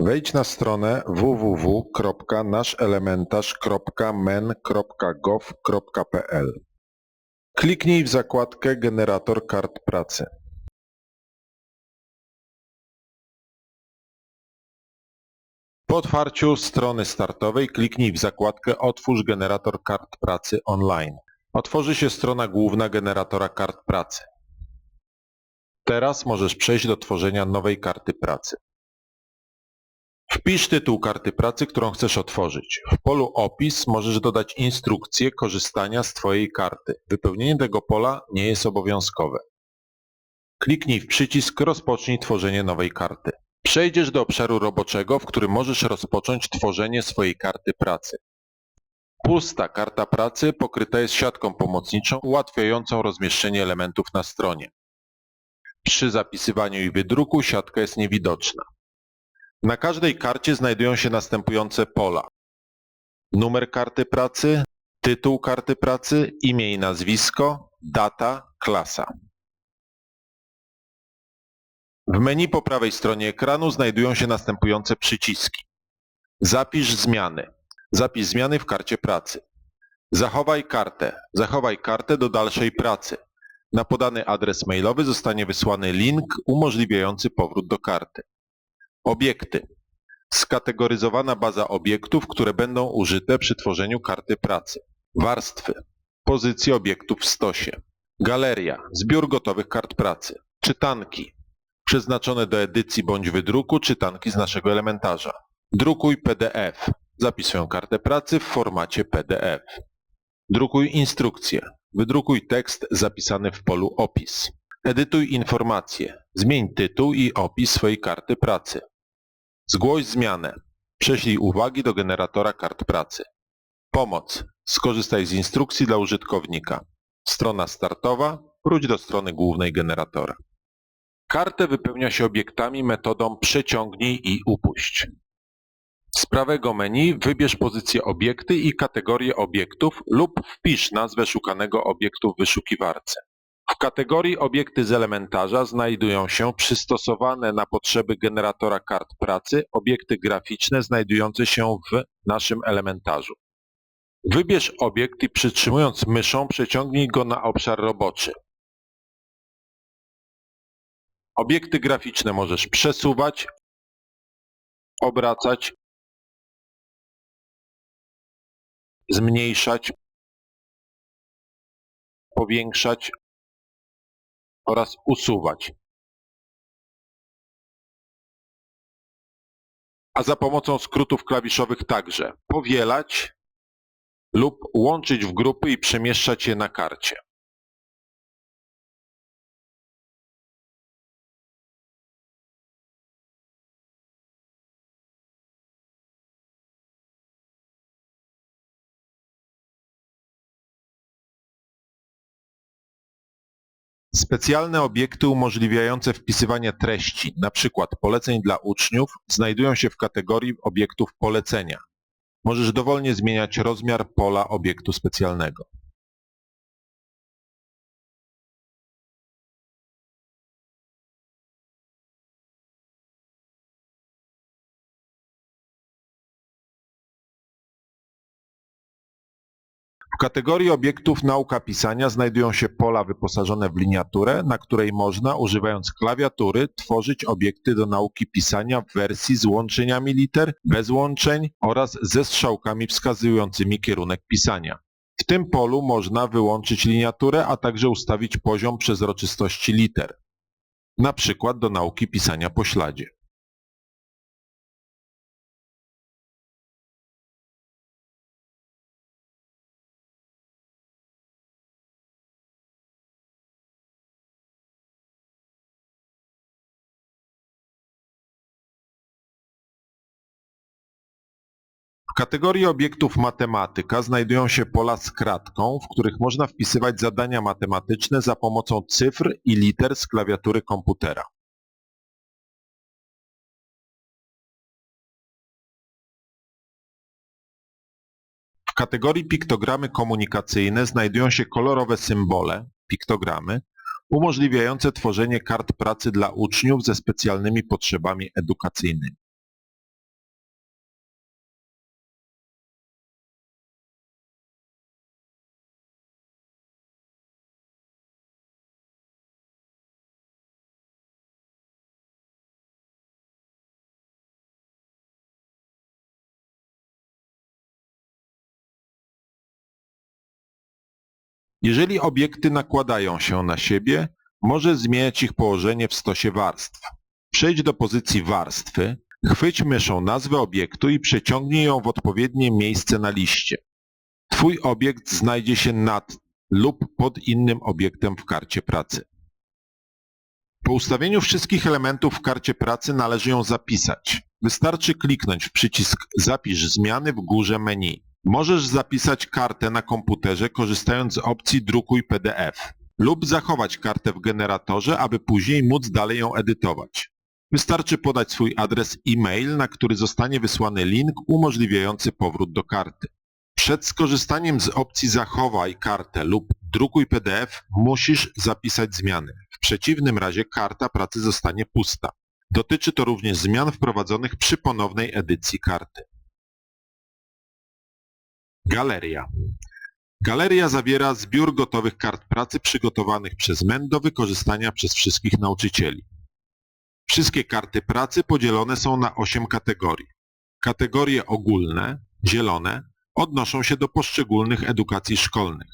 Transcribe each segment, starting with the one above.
Wejdź na stronę www.naszelementarz.men.gov.pl. Kliknij w zakładkę Generator kart pracy. Po otwarciu strony startowej kliknij w zakładkę Otwórz generator kart pracy online. Otworzy się strona główna generatora kart pracy. Teraz możesz przejść do tworzenia nowej karty pracy. Wpisz tytuł karty pracy, którą chcesz otworzyć. W polu Opis możesz dodać instrukcję korzystania z Twojej karty. Wypełnienie tego pola nie jest obowiązkowe. Kliknij w przycisk Rozpocznij tworzenie nowej karty. Przejdziesz do obszaru roboczego, w którym możesz rozpocząć tworzenie swojej karty pracy. Pusta karta pracy pokryta jest siatką pomocniczą ułatwiającą rozmieszczenie elementów na stronie. Przy zapisywaniu i wydruku siatka jest niewidoczna. Na każdej karcie znajdują się następujące pola. Numer karty pracy, tytuł karty pracy, imię i nazwisko, data, klasa. W menu po prawej stronie ekranu znajdują się następujące przyciski. Zapisz zmiany. Zapisz zmiany w karcie pracy. Zachowaj kartę. Zachowaj kartę do dalszej pracy. Na podany adres mailowy zostanie wysłany link umożliwiający powrót do karty. Obiekty. Skategoryzowana baza obiektów, które będą użyte przy tworzeniu karty pracy. Warstwy. Pozycje obiektów w stosie. Galeria. Zbiór gotowych kart pracy. Czytanki. Przeznaczone do edycji bądź wydruku czytanki z naszego elementarza. Drukuj PDF. Zapisuję kartę pracy w formacie PDF. Drukuj instrukcję. Wydrukuj tekst zapisany w polu opis. Edytuj informacje. Zmień tytuł i opis swojej karty pracy. Zgłoś zmianę. Prześlij uwagi do generatora kart pracy. Pomoc. Skorzystaj z instrukcji dla użytkownika. Strona startowa. Wróć do strony głównej generatora. Kartę wypełnia się obiektami metodą przeciągnij i upuść. Z prawego menu wybierz pozycję obiekty i kategorię obiektów lub wpisz nazwę szukanego obiektu w wyszukiwarce. Kategorii obiekty z elementarza znajdują się przystosowane na potrzeby generatora kart pracy obiekty graficzne znajdujące się w naszym elementarzu. Wybierz obiekt i przytrzymując myszą przeciągnij go na obszar roboczy. Obiekty graficzne możesz przesuwać, obracać, zmniejszać, powiększać oraz usuwać. A za pomocą skrótów klawiszowych także powielać lub łączyć w grupy i przemieszczać je na karcie. Specjalne obiekty umożliwiające wpisywanie treści, np. poleceń dla uczniów, znajdują się w kategorii obiektów polecenia. Możesz dowolnie zmieniać rozmiar pola obiektu specjalnego. Kategorii obiektów nauka pisania znajdują się pola wyposażone w liniaturę, na której można, używając klawiatury, tworzyć obiekty do nauki pisania w wersji z łączeniami liter, bez łączeń oraz ze strzałkami wskazującymi kierunek pisania. W tym polu można wyłączyć liniaturę, a także ustawić poziom przezroczystości liter, na przykład do nauki pisania po śladzie. W kategorii obiektów matematyka znajdują się pola z kratką, w których można wpisywać zadania matematyczne za pomocą cyfr i liter z klawiatury komputera. W kategorii piktogramy komunikacyjne znajdują się kolorowe symbole, piktogramy, umożliwiające tworzenie kart pracy dla uczniów ze specjalnymi potrzebami edukacyjnymi. Jeżeli obiekty nakładają się na siebie, może zmieniać ich położenie w stosie warstw. Przejdź do pozycji warstwy, chwyć myszą nazwę obiektu i przeciągnij ją w odpowiednie miejsce na liście. Twój obiekt znajdzie się nad lub pod innym obiektem w karcie pracy. Po ustawieniu wszystkich elementów w karcie pracy należy ją zapisać. Wystarczy kliknąć w przycisk Zapisz zmiany w górze menu. Możesz zapisać kartę na komputerze korzystając z opcji Drukuj PDF lub zachować kartę w generatorze, aby później móc dalej ją edytować. Wystarczy podać swój adres e-mail, na który zostanie wysłany link umożliwiający powrót do karty. Przed skorzystaniem z opcji Zachowaj kartę lub Drukuj PDF musisz zapisać zmiany. W przeciwnym razie karta pracy zostanie pusta. Dotyczy to również zmian wprowadzonych przy ponownej edycji karty. Galeria. Galeria zawiera zbiór gotowych kart pracy przygotowanych przez MEN do wykorzystania przez wszystkich nauczycieli. Wszystkie karty pracy podzielone są na 8 kategorii. Kategorie ogólne, zielone, odnoszą się do poszczególnych edukacji szkolnych.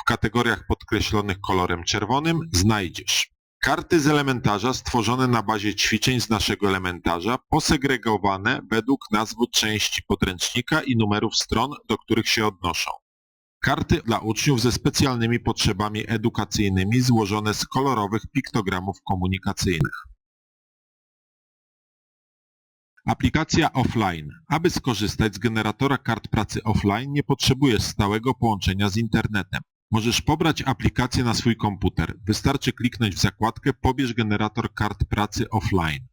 W kategoriach podkreślonych kolorem czerwonym znajdziesz karty z elementarza stworzone na bazie ćwiczeń z naszego elementarza, posegregowane według nazw części podręcznika i numerów stron, do których się odnoszą. Karty dla uczniów ze specjalnymi potrzebami edukacyjnymi złożone z kolorowych piktogramów komunikacyjnych. Aplikacja offline. Aby skorzystać z generatora kart pracy offline nie potrzebujesz stałego połączenia z internetem. Możesz pobrać aplikację na swój komputer. Wystarczy kliknąć w zakładkę Pobierz generator kart pracy offline.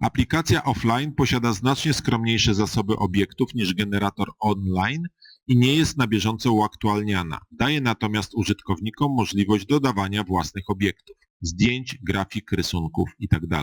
Aplikacja offline posiada znacznie skromniejsze zasoby obiektów niż generator online i nie jest na bieżąco uaktualniana. Daje natomiast użytkownikom możliwość dodawania własnych obiektów, zdjęć, grafik, rysunków itd.